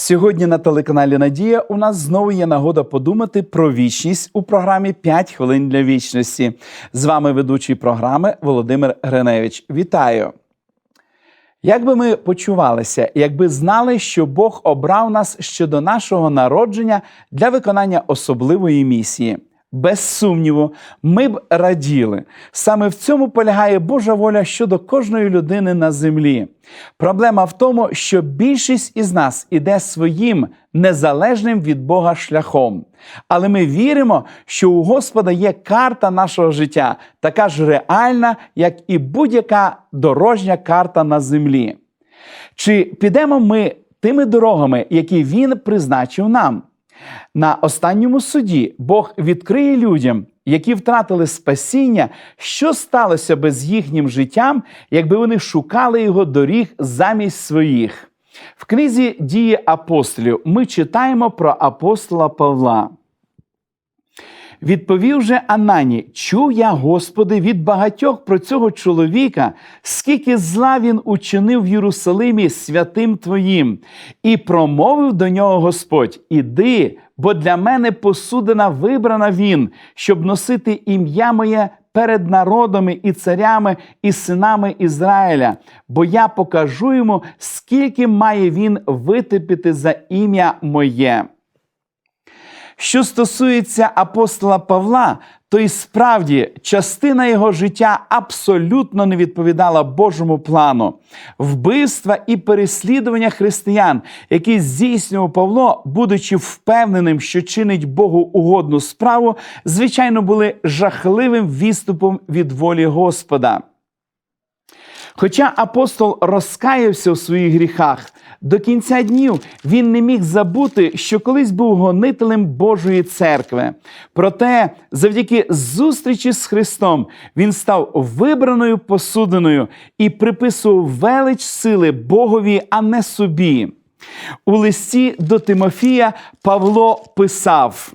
Сьогодні на телеканалі Надія у нас знову є нагода подумати про вічність у програмі «5 хвилин для вічності. З вами ведучий програми Володимир Гриневич. Вітаю! Як би ми почувалися, якби знали, що Бог обрав нас щодо нашого народження для виконання особливої місії? Без сумніву, ми б раділи. Саме в цьому полягає Божа воля щодо кожної людини на землі. Проблема в тому, що більшість із нас іде своїм незалежним від Бога шляхом. Але ми віримо, що у Господа є карта нашого життя, така ж реальна, як і будь-яка дорожня карта на землі. Чи підемо ми тими дорогами, які Він призначив нам? На останньому суді Бог відкриє людям, які втратили спасіння, що сталося би з їхнім життям, якби вони шукали його доріг замість своїх. В книзі Дії апостолів ми читаємо про апостола Павла. Відповів же Анані: Чув я, Господи, від багатьох про цього чоловіка, скільки зла він учинив в Єрусалимі святим Твоїм, і промовив до нього Господь: Іди, бо для мене посудина вибрана він, щоб носити ім'я моє перед народами і царями і синами Ізраїля, бо я покажу йому, скільки має він витерпіти за ім'я моє. Що стосується апостола Павла, то і справді частина його життя абсолютно не відповідала Божому плану. Вбивства і переслідування християн, які здійснював Павло, будучи впевненим, що чинить Богу угодну справу, звичайно, були жахливим відступом від волі Господа. Хоча апостол розкаявся у своїх гріхах, до кінця днів він не міг забути, що колись був гонителем Божої церкви. Проте, завдяки зустрічі з Христом, він став вибраною посудиною і приписував велич сили Богові, а не собі. У листі до Тимофія Павло писав: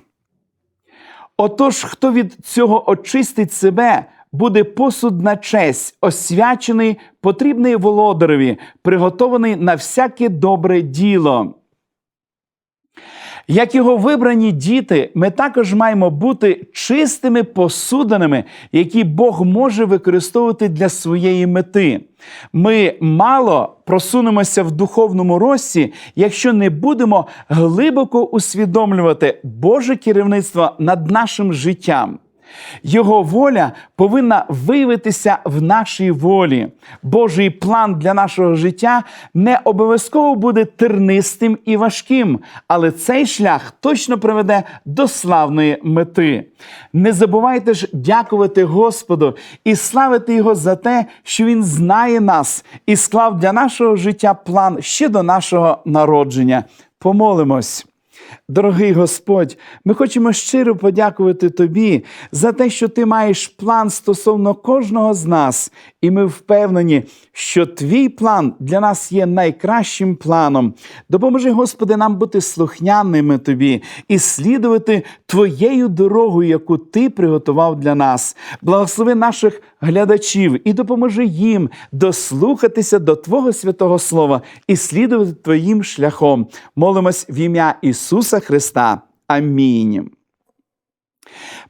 Отож, хто від цього очистить себе, буде посуд на честь, освячений, потрібний володареві, приготований на всяке добре діло. Як його вибрані діти, ми також маємо бути чистими посудинами, які Бог може використовувати для своєї мети. Ми мало просунемося в духовному рості, якщо не будемо глибоко усвідомлювати Боже керівництво над нашим життям. Його воля повинна виявитися в нашій волі. Божий план для нашого життя не обов'язково буде тернистим і важким, але цей шлях точно приведе до славної мети. Не забувайте ж дякувати Господу і славити Його за те, що Він знає нас і склав для нашого життя план ще до нашого народження. Помолимось. Дорогий Господь, ми хочемо щиро подякувати Тобі за те, що Ти маєш план стосовно кожного з нас, і ми впевнені, що Твій план для нас є найкращим планом. Допоможи, Господи, нам бути слухняними Тобі і слідувати Твоєю дорогою, яку Ти приготував для нас. Благослови наших глядачів і допоможи їм дослухатися до Твого святого Слова і слідувати Твоїм шляхом. Молимось в ім'я Ісуса Христа. Амінь.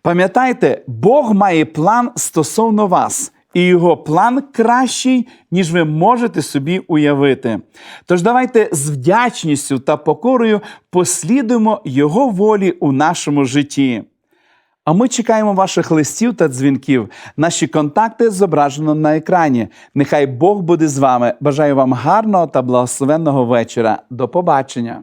Пам'ятайте, Бог має план стосовно вас. І його план кращий, ніж ви можете собі уявити. Тож давайте з вдячністю та покорою послідуємо Його волі у нашому житті. А ми чекаємо ваших листів та дзвінків. Наші контакти зображено на екрані. Нехай Бог буде з вами. Бажаю вам гарного та благословенного вечора. До побачення!